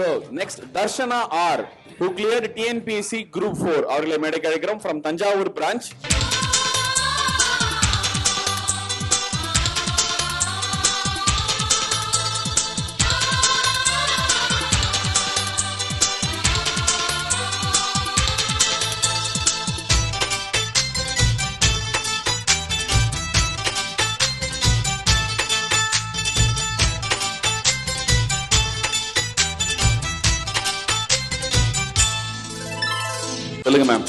So next Darshana are who clear TNPSC group four அவர்களை மேடைக்கு அழைக்கிறோம் ஃப்ரம் தஞ்சாவூர் பிரான்ச் சொல்லுங்க மேம்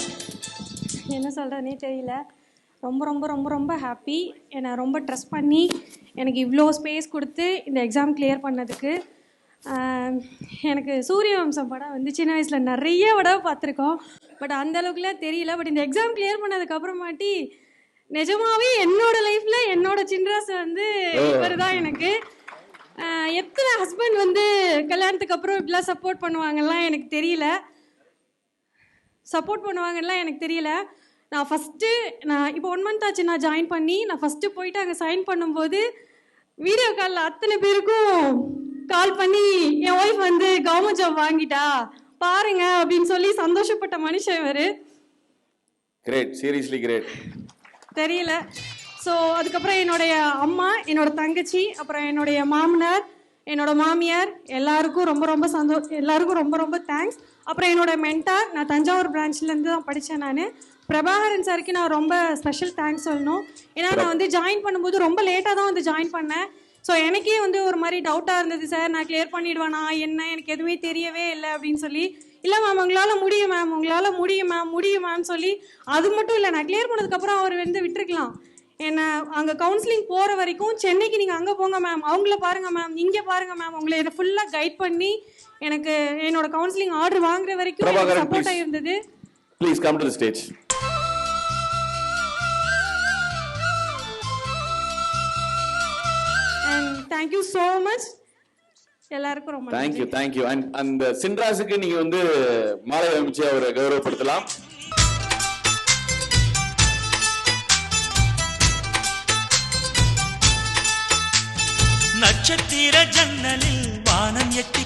என்ன சொல்கிறேனே தெரியல. ரொம்ப ரொம்ப ரொம்ப ரொம்ப ஹாப்பி என்னை ரொம்ப ட்ரஸ்ட் பண்ணி எனக்கு இவ்வளோ ஸ்பேஸ் கொடுத்து இந்த எக்ஸாம் கிளியர் பண்ணதுக்கு. எனக்கு சூரிய வம்சம் படம் வந்து சின்ன வயசில் நிறைய தடவை பார்த்துருக்கோம். பட் அந்த அளவுக்குலாம் தெரியல. பட் இந்த எக்ஸாம் கிளியர் பண்ணதுக்கு அப்புறமாட்டி நிஜமாவே என்னோட லைஃப்பில் என்னோட சின்ராஸ் வந்து இவர் தான் எனக்கு. எத்தனை ஹஸ்பண்ட் வந்து கல்யாணத்துக்கு அப்புறம் இப்படிலாம் சப்போர்ட் பண்ணுவாங்கலாம் எனக்கு தெரியல. சப்போர்ட் பண்ணுவாங்கலாம் எனக்கு தெரியல. நான் ஃபஸ்ட்டு நான் இப்போ ஒன் மந்த் ஆச்சு நான் ஜாயின் பண்ணி நான் ஃபஸ்ட்டு போயிட்டு அங்கே சைன் பண்ணும்போது வீடியோ காலில் அத்தனை பேருக்கும் கால் பண்ணி என் ஒய்ஃப் வந்து கவர்மெண்ட் ஜாப் வாங்கிட்டா பாருங்க அப்படின்னு சொல்லி சந்தோஷப்பட்ட மனுஷன் இவர். கிரேட் சீரியஸ்லி கிரேட் தெரியல. ஸோ அதுக்கப்புறம் என்னுடைய அம்மா என்னோட தங்கச்சி அப்புறம் என்னுடைய மாமனார் என்னோட மாமியார் எல்லாருக்கும் ரொம்ப ரொம்ப சந்தோ எல்லாருக்கும் ரொம்ப ரொம்ப தேங்க்ஸ் அப்புறம் என்னோட மென்டார் நான் தஞ்சாவூர் பிரான்ச்லேருந்து தான் படித்தேன் நான். பிரபாகரன் சாருக்கு நான் ரொம்ப ஸ்பெஷல் தேங்க்ஸ் சொல்லணும். ஏன்னா நான் வந்து ஜாயின் பண்ணும்போது ரொம்ப லேட்டாக தான் வந்து ஜாயின் பண்ணேன். ஸோ எனக்கே வந்து ஒரு மாதிரி டவுட்டாக இருந்தது சார் நான் கிளியர் பண்ணிடுவேனா? என்ன? எனக்கு எதுவுமே தெரியவே இல்லை அப்படின்னு சொல்லி. இல்லை மேம் உங்களால் முடியும் மேம் உங்களால் முடியும் மேம் முடியும் மேம் சொல்லி. அது மட்டும் இல்லை நான் கிளியர் பண்ணதுக்கப்புறம் அவர் வந்து விட்டுருக்கலாம். என்ன அங்கே கவுன்சிலிங் போகிற வரைக்கும் சென்னைக்கு நீங்கள் அங்கே போங்க மேம் அவங்கள பாருங்கள் மேம் இங்கே பாருங்கள் மேம் உங்களை என்னை ஃபுல்லாக கைட் பண்ணி எனக்கு என்னோட கவுன்சிலிங் ஆர்டர் வாங்குற வரைக்கும் சப்போர்ட்டாக. இருந்தது. Please come to stage thank you so much எல்லாருக்கும் ரொம்ப தேங்க் யூ நன்றி. தேங்க் யூ அண்ட் அந்த சின்ராஸுக்கு நீங்க வந்து மாலை அமைச்சு அவரை கௌரவப்படுத்தலாம். நட்சத்திர ஜன்னலில் வானம் எட்டி